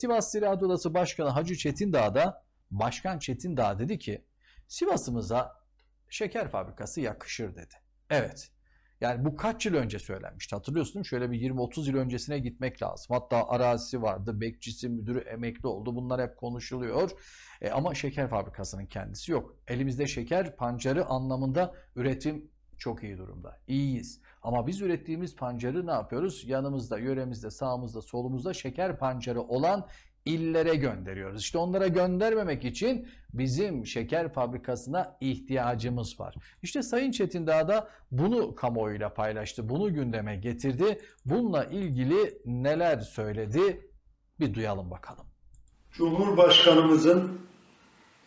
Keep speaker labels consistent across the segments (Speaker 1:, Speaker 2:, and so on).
Speaker 1: Sivas Ziraat Odası Başkanı Hacı Çetindağ da Başkan Çetindağ dedi ki Sivas'ımıza şeker fabrikası yakışır dedi. Evet. Yani bu kaç yıl önce söylenmişti hatırlıyorsun? Şöyle bir 20-30 yıl öncesine gitmek lazım. Hatta arazisi vardı, bekçisi, müdürü emekli oldu. Bunlar hep konuşuluyor. E, ama şeker fabrikasının kendisi yok. Elimizde şeker pancarı anlamında üretim çok iyi durumda. İyiyiz. Ama biz ürettiğimiz pancarı ne yapıyoruz? Yanımızda, yöremizde, sağımızda, solumuzda şeker pancarı olan illere gönderiyoruz. İşte onlara göndermemek için bizim şeker fabrikasına ihtiyacımız var. İşte Sayın Çetindağ da bunu kamuoyuyla paylaştı, bunu gündeme getirdi. Bununla ilgili neler söyledi bir duyalım bakalım.
Speaker 2: Cumhurbaşkanımızın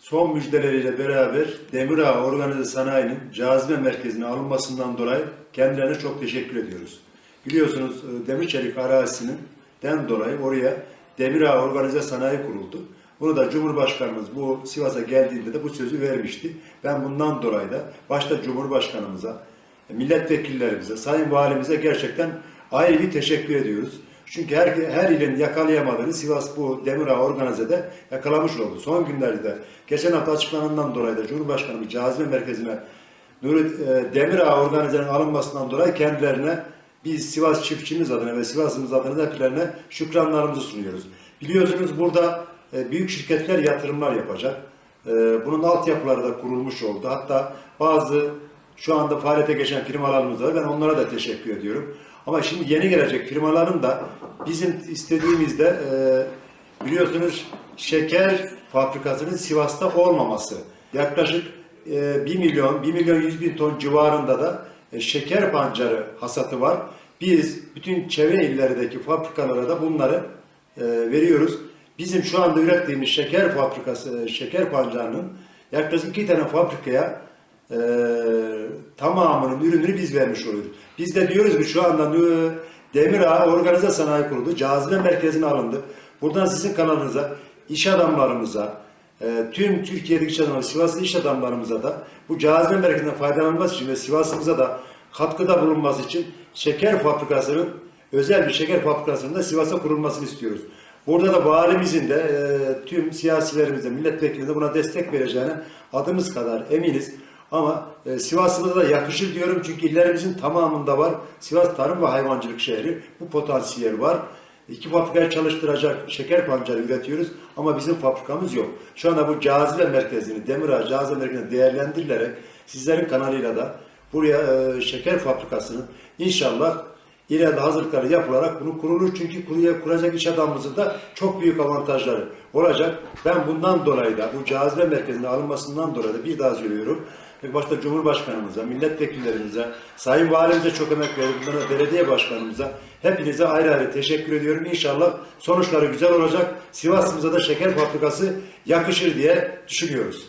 Speaker 2: son müjdeleriyle beraber Demirağ Organize Sanayi'nin cazibe merkezine alınmasından dolayı kendilerine çok teşekkür ediyoruz. Biliyorsunuz e, demir çelik arazisinin den dolayı oraya Demirağ Organize Sanayi kuruldu. Bunu da Cumhurbaşkanımız bu Sivas'a geldiğinde de bu sözü vermişti. Ben bundan dolayı da başta Cumhurbaşkanımıza, milletvekillerimize, Sayın Valimize gerçekten ayrı bir teşekkür ediyoruz. Çünkü her, her ilin yakalayamadığını Sivas bu Demirağ organizede yakalamış oldu. Son günlerde geçen hafta açıklanandan dolayı da Cumhurbaşkanımız cazibe merkezine Nuri e, Demirağ organizenin alınmasından dolayı kendilerine biz Sivas çiftçimiz adına ve Sivas'ımız adına heplerine şükranlarımızı sunuyoruz. Biliyorsunuz burada e, büyük şirketler yatırımlar yapacak. E, bunun altyapıları da kurulmuş oldu. Hatta bazı şu anda faaliyete geçen firmalarımız var. Ben onlara da teşekkür ediyorum. Ama şimdi yeni gelecek firmaların da bizim istediğimizde e, biliyorsunuz şeker fabrikasının Sivas'ta olmaması. Yaklaşık e, 1 milyon, 1 milyon 100 bin ton civarında da e, şeker pancarı hasatı var. Biz bütün çevre illerdeki fabrikalara da bunları e, veriyoruz. Bizim şu anda ürettiğimiz şeker fabrikası, şeker pancarının yaklaşık iki tane fabrikaya e, tamamının ürününü biz vermiş oluyoruz. Biz de diyoruz ki şu anda e, Demirağ Organize Sanayi Kurulu cazibe merkezine alındı. Buradan sizin kanalınıza, iş adamlarımıza, e, tüm Türkiye'deki iş adamları, Sivaslı iş adamlarımıza da bu cazibe merkezinden faydalanması için ve Sivas'ımıza da katkıda bulunması için şeker fabrikasının, özel bir şeker fabrikasının da Sivas'a kurulmasını istiyoruz. Burada da valimizin de e, tüm siyasilerimiz de milletvekilleri de buna destek vereceğine adımız kadar eminiz. Ama e, Sivas'ımıza da yakışır diyorum çünkü illerimizin tamamında var. Sivas tarım ve hayvancılık şehri. Bu potansiyel var. İki fabrikayı çalıştıracak şeker pancarı üretiyoruz ama bizim fabrikamız yok. Şu anda bu cazibe merkezini, Demirağ cazibe merkezini değerlendirilerek sizlerin kanalıyla da buraya e, şeker fabrikasının inşallah ileride hazırlıkları yapılarak bunu kurulur. Çünkü kuruya kuracak iş adamımızın da çok büyük avantajları olacak. Ben bundan dolayı da bu cazibe merkezine alınmasından dolayı da bir daha söylüyorum. Başta Cumhurbaşkanımıza, milletvekillerimize, Sayın Valimize çok emek verdiğiniz belediye başkanımıza hepinize ayrı ayrı teşekkür ediyorum. İnşallah sonuçları güzel olacak. Sivas'ımıza da şeker fabrikası yakışır diye düşünüyoruz.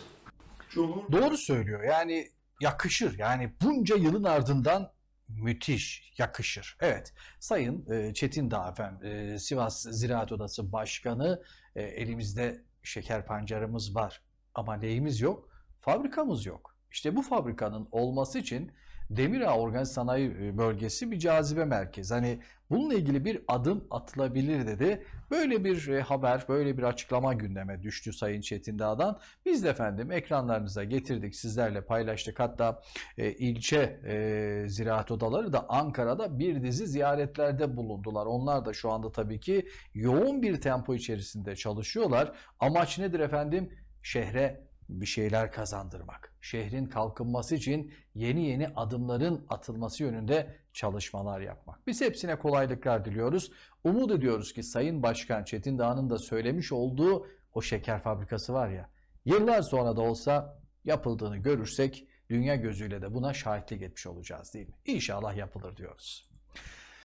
Speaker 1: Doğru söylüyor. Yani yakışır. Yani bunca yılın ardından müthiş, yakışır. Evet, Sayın e, Çetin Dağ efendim, e, Sivas Ziraat Odası Başkanı, e, elimizde şeker pancarımız var ama neyimiz yok? Fabrikamız yok. İşte bu fabrikanın olması için Demirağ Organize Sanayi e, Bölgesi bir cazibe merkezi. Hani bununla ilgili bir adım atılabilir dedi. Böyle bir e, haber, böyle bir açıklama gündeme düştü Sayın Çetin Dağ'dan. Biz de efendim ekranlarınıza getirdik, sizlerle paylaştık. Hatta e, ilçe e, ziraat odaları da Ankara'da bir dizi ziyaretlerde bulundular. Onlar da şu anda tabii ki yoğun bir tempo içerisinde çalışıyorlar. Amaç nedir efendim? Şehre bir şeyler kazandırmak. Şehrin kalkınması için yeni yeni adımların atılması yönünde çalışmalar yapmak. Biz hepsine kolaylıklar diliyoruz. Umut ediyoruz ki Sayın Başkan Çetin Dağ'ın da söylemiş olduğu o şeker fabrikası var ya, yıllar sonra da olsa yapıldığını görürsek dünya gözüyle de buna şahitlik etmiş olacağız değil mi? İnşallah yapılır diyoruz.